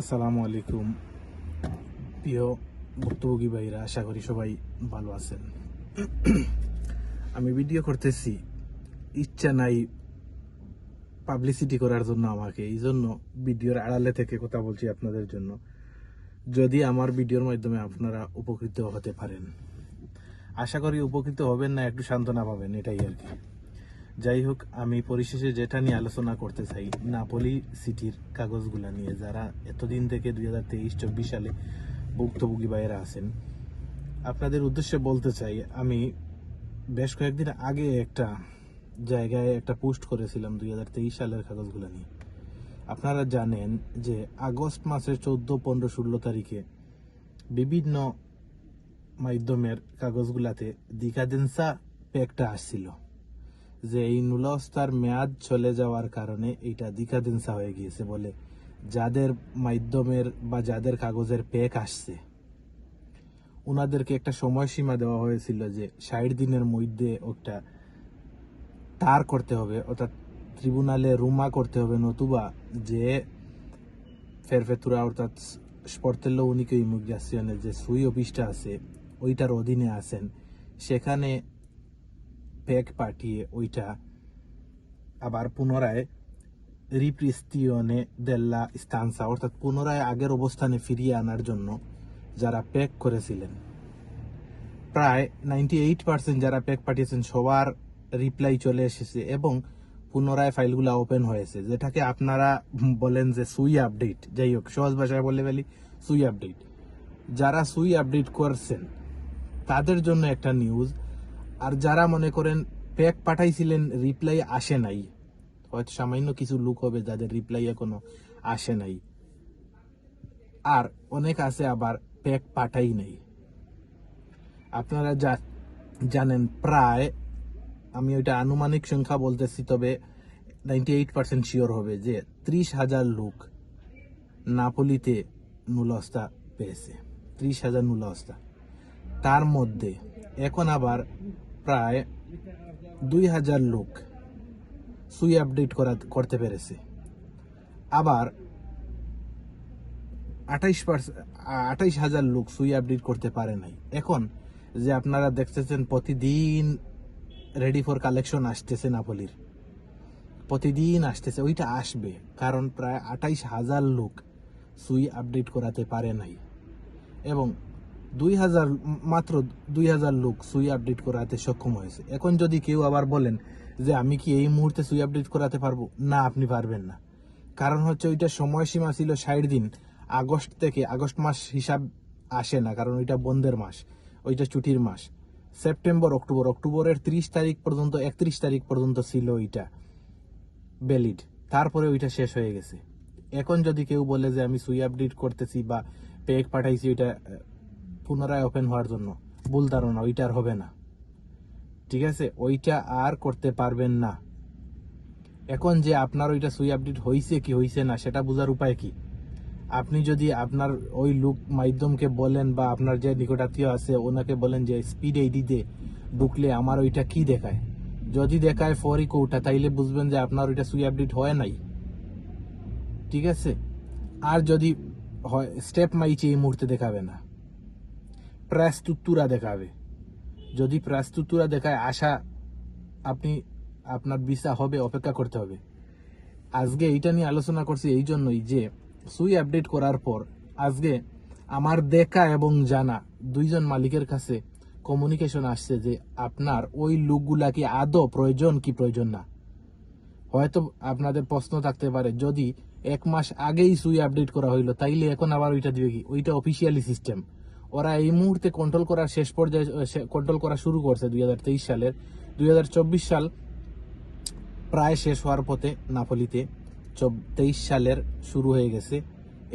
আসসালামু আলাইকুম। প্রিয় ভুক্তভোগী ভাইরা, আশা করি সবাই ভালো আছেন। আমি ভিডিও করতেছি, ইচ্ছা নাই পাবলিসিটি করার জন্য আমাকে। এই জন্য ভিডিওর আড়ালে থেকে কথা বলছি আপনাদের জন্য। যদি আমার ভিডিওর মাধ্যমে আপনারা উপকৃত হতে পারেন। আশা করি উপকৃত হবেন না, একটু সান্ত্বনা পাবেন, এটাই আর কি। যাই হোক আমি পরিশেষে যেটা নিয়ে আলোচনা করতে চাই, নাপলি সিটির কাগজগুলা নিয়ে। যারা এতদিন থেকে দুই হাজার তেইশ, চব্বিশ সালে ভুক্তভোগী বাইরা আছেন, আপনাদের উদ্দেশ্যে বলতে চাই, আমি বেশ কয়েকদিন আগে একটা জায়গায় একটা পোস্ট করেছিলাম দুই হাজার তেইশ সালের কাগজগুলো নিয়ে। আপনারা জানেন যে আগস্ট মাসের চোদ্দ, পনেরো, ষোলো তারিখে বিভিন্ন মাধ্যমের কাগজগুলাতে দিকাদেন্সা প্যাকটা আসছিল। যে এই নুলস্তার মেয়াদ চলে যাওয়ার কারণে এইটা দিকাদিনসা হয়ে গিয়েছে বলে যাদের মাধ্যমের বা যাদের কাগজের পেক আসছে। ওনাদেরকে একটা সময়সীমা দেওয়া হয়েছিল যে ষাট দিনের মধ্যে ওটা তার করতে হবে, অর্থাৎ ট্রিব্যুনালে রুমা করতে হবে নতুবা যে ফেরফেতুরা, অর্থাৎ স্পর্তেল্য উনিকে ইমিগ্রেশনের যে সুই অফিসটা আছে, ওইটার অধীনে আছেন। সেখানে প্যাক পাঠিয়ে ওইটা আবার পুনরায় রিপ্রিস্তিয়নে দেল্লা স্থানসা অর্থাৎ পুনরায় আগের অবস্থানে ফিরিয়ে আনার জন্য যারা প্যাক করেছিলেন। প্রায় নাইনটি এইট পার্সেন্ট যারা প্যাক পাঠিয়েছেন, সবার রিপ্লাই চলে এসেছে এবং পুনরায় ফাইলগুলো ওপেন হয়েছে। যেটাকে আপনারা বলেন যে সুই আপডেট। যাই হোক, সহজ ভাষায় বলে ফেলি, সুই আপডেট। যারা সুই আপডেট করছেন, তাদের জন্য একটা নিউজ আর যারা মনে করেন প্যাক পাঠাইছিলেন রিপ্লাই আসে নাই। হয়তো সামান্য কিছু লোক হবে যাদের রিপ্লাই এখনও আসে নাই। আর অনেক আছে আবার প্যাক পাঠাই নাই। আপনারা যা জানেন প্রায়, আমি ওইটা আনুমানিক সংখ্যা বলতেছি, তবে নাইনটি এইট পার্সেন্ট শিওর হবে যে ত্রিশ হাজার লোক নাপলিতে নুলস্তা পেয়েছে। ত্রিশ হাজার নুলস্তা তার মধ্যে এখন আবার প্রায় দুই হাজার লোক সুই আপডেট করা, করতে পেরেছে। আবার আঠাইশ পার্সেন্ট আঠাইশ হাজার লোক সুই আপডেট করতে পারে নাই। এখন যে আপনারা দেখতেছেন প্রতিদিন রেডি ফর কালেকশন আসতেছে নাপলির প্রতিদিন আসতেছে, ওইটা আসবে, কারণ প্রায় আঠাইশ হাজার লোক সুই আপডেট করাতে পারে নাই। এবং দুই হাজার, মাত্র দুই হাজার লোক সুই আপডেট করাতে সক্ষম হয়েছে। এখন যদি কেউ আবার বলেন যে আমি কি এই মুহূর্তে সুই আপডেট করাতে পারব? না, আপনি পারবেন না। কারণ হচ্ছে ওইটা সময়সীমা ছিল ষাট দিন। আগস্ট থেকে আগস্ট মাস হিসাব আসে না, কারণ ওইটা বন্ধের মাস, ওইটা ছুটির মাস। সেপ্টেম্বর, অক্টোবর, অক্টোবরের ত্রিশ তারিখ পর্যন্ত, একত্রিশ তারিখ পর্যন্ত ছিল ওইটা ভ্যালিড তারপরে ওইটা শেষ হয়ে গেছে। এখন যদি কেউ বলে যে আমি সুই আপডেট করতেছি বা পেক পাঠাইছি, ওইটা পুনরায় ওপেন হওয়ার জন্য। ভুল ধারণা, ওইটা আর হবে না। ঠিক আছে? ওইটা আর করতে পারবেন না। এখন যে আপনার ওইটা সুই আপডেট হয়েছে কি হয়েছে না, সেটা বোঝার উপায় কি? আপনি যদি আপনার ওই লুক মাধ্যমকে বলেন বা আপনার যে নিকটাত্মীয় আছে, ওনাকে বলেন যে স্পিড এই দিতে, ঢুকলে আমার ওইটা কি দেখায়? যদি দেখায় ফরি কৌটা, তাইলে বুঝবেন যে আপনার ওইটা সুই আপডেট হয় নাই। ঠিক আছে? আর যদি হয় স্টেপ মাইচে এই মুহূর্তে দেখাবে না। প্রেস তুত্তুরা দেখাবে। যদি প্রেস তুত্তুরা দেখায়, আশা আপনি, আপনার ভিসা হবে, অপেক্ষা করতে হবে। আজকে এইটা নিয়ে আলোচনা করছি এই জন্যই যে, সুই আপডেট করার পর আজকে আমার দেখা এবং জানা দুইজন মালিকের কাছে কমিউনিকেশন আসছে যে, আপনার ওই লোকগুলা কি আদৌ প্রয়োজন কি প্রয়োজন না? হয়তো আপনাদের প্রশ্ন থাকতে পারে, যদি এক মাস আগেই সুই আপডেট করা হইল, তাইলে এখন আবার ওইটা দিবে কি? ওইটা অফিসিয়ালি সিস্টেম ওরা এই মুহূর্তে কন্ট্রোল করার শেষ পর্যায়ে কন্ট্রোল করা শুরু করছে দুই হাজার তেইশ সালের। দুই হাজার চব্বিশ সাল প্রায় শেষ হওয়ার পথে নাপলিতে তেইশ সালের শুরু হয়ে গেছে।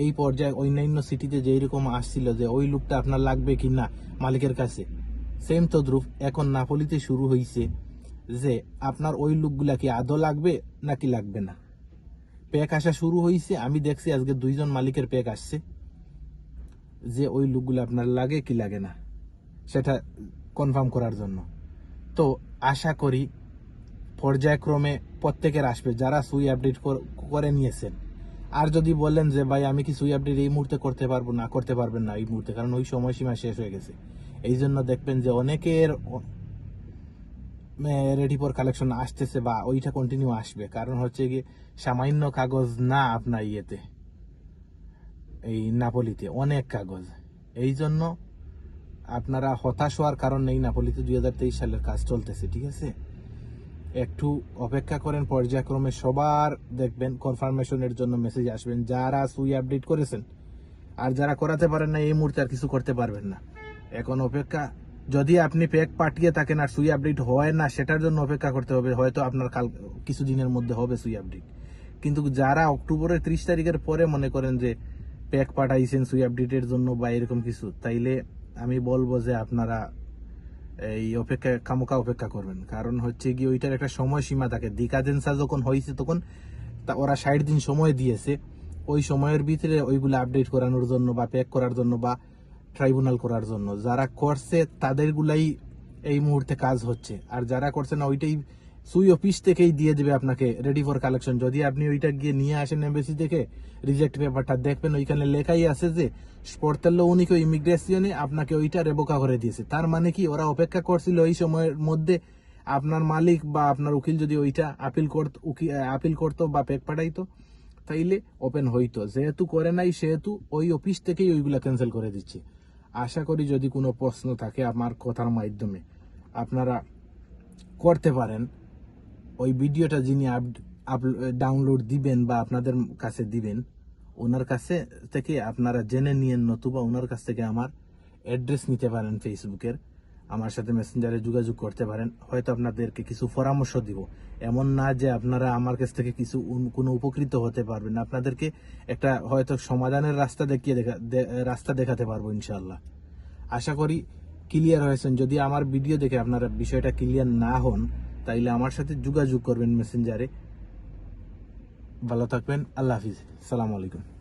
এই পর্যায়ে অন্যান্য সিটিতে যেই রকম আসছিল যে ওই লুকটা আপনার লাগবে কি না, মালিকের কাছে সেম তদ্রুপ এখন নাপলিতে শুরু হয়েছে যে আপনার ওই লুকগুলা কি আদৌ লাগবে নাকি লাগবে না। প্যাক আসা শুরু হয়েছে আমি দেখছি আজকে দুইজন মালিকের প্যাক আসছে। যে ওই লুকগুলো আপনার লাগে কি লাগে না, সেটা কনফার্ম করার জন্য। তো আশা করি পর্যায়ক্রমে প্রত্যেকের আসবে, যারা সুই আপডেট করে নিয়েছেন। আর যদি বলেন যে, ভাই, আমি কি সুই আপডেট এই মুহূর্তে করতে পারব না, করতে পারবেন না এই মুহূর্তে, কারণ ওই সময়সীমা শেষ হয়ে গেছে। এই জন্য দেখবেন যে অনেকের রেডি ফর কালেকশন আসতেছে বা ওইটা কন্টিনিউ আসবে। কারণ হচ্ছে কি সামান্য কাগজ না আপনার ইয়েতে। এই নাপলিতে, অনেক কাগজ। এই জন্য আপনারা হতাশ হওয়ার কারণ নেই নাপলিতে দুই হাজার তেইশ সালের কাজ চলতেছে, ঠিক আছে? একটু অপেক্ষা করেন, পর্যায়ক্রমে সবার দেখবেন কনফার্মেশনের জন্য মেসেজ আসবেন, যারা সুই আপডেট করেছেন, আর যারা করাতে পারেন না এই মুহূর্তে আর কিছু করতে পারবেন না। এখন অপেক্ষা, যদি আপনি প্যাক পাঠিয়ে থাকেন আর সুই আপডেট হয় না, সেটার জন্য অপেক্ষা করতে হবে, হয়তো আপনার কাল কিছু দিনের মধ্যে হবে সুই আপডেট কিন্তু যারা অক্টোবরের ত্রিশ তারিখের পরে মনে করেন যে প্যাক পাঠাইছেন সুই আপডেটের জন্য বা এরকম কিছু, তাইলে আমি বলব যে আপনারা এই অপেক্ষা কামুকা অপেক্ষা করবেন। কারণ হচ্ছে কি ওইটার একটা সময়সীমা থাকে। ডিকাজেন্সা যখন হয়েছে তখন তা ওরা ষাট দিন সময় দিয়েছে। ওই সময়ের ভিতরে ওইগুলো আপডেট করানোর জন্য বা প্যাক করার জন্য বা ট্রাইব্যুনাল করার জন্য। যারা করছে তাদেরগুলাই এই মুহূর্তে কাজ হচ্ছে। আর যারা করছে না, ওইটাই সুই অফিস থেকেই দিয়ে দেবে আপনাকে রেডি ফর কালেকশন যদি আপনি ওইটা গিয়ে নিয়ে আসেন এমবেসি থেকে রিজেক্ট পেপারটা দেখবেন, ওইখানে লেখাই আছে যে স্পর্তেল্য উনিকে ইমিগ্রেশনে আপনাকে ওইটা রেবোকা করে দিয়েছে। তার মানে কি, ওরা অপেক্ষা করছিল ওই সময়ের মধ্যে আপনার মালিক বা আপনার উকিল যদি ওইটা আপিল করত আপিল করতো বা পেক পাঠাইতো, তাইলে ওপেন হইতো। যেহেতু করে নাই, সেহেতু ওই অফিস থেকেই ওইগুলা ক্যান্সেল করে দিচ্ছে। আশা করি যদি কোনো প্রশ্ন থাকে আমার কথার মাধ্যমে, আপনারা করতে পারেন। ওই ভিডিওটা যিনি ডাউনলোড দিবেন বা আপনাদের কাছে দিবেন, ওনার কাছে থেকে আপনারা জেনে নিয়েন নতুবা ওনার কাছ থেকে আমার অ্যাড্রেস নিতে পারেন ফেসবুকের আমার সাথে মেসেঞ্জারে যোগাযোগ করতে পারেন। হয়তো আপনাদেরকে কিছু পরামর্শ দিব। এমন না যে আপনারা আমার কাছ থেকে কিছু কোনো উপকৃত হতে পারবেন আপনাদেরকে একটা হয়তো সমাধানের রাস্তা দেখিয়ে দেখা রাস্তা দেখাতে পারব ইনশাল্লাহ আশা করি ক্লিয়ার হয়েছেন। যদি আমার ভিডিও দেখে আপনারা বিষয়টা ক্লিয়ার না হন তাইলে আমার সাথে যোগাযোগ করবেন মেসেঞ্জারে ভালো থাকবেন আল্লাহ হাফিজ। সালাম আলাইকুম।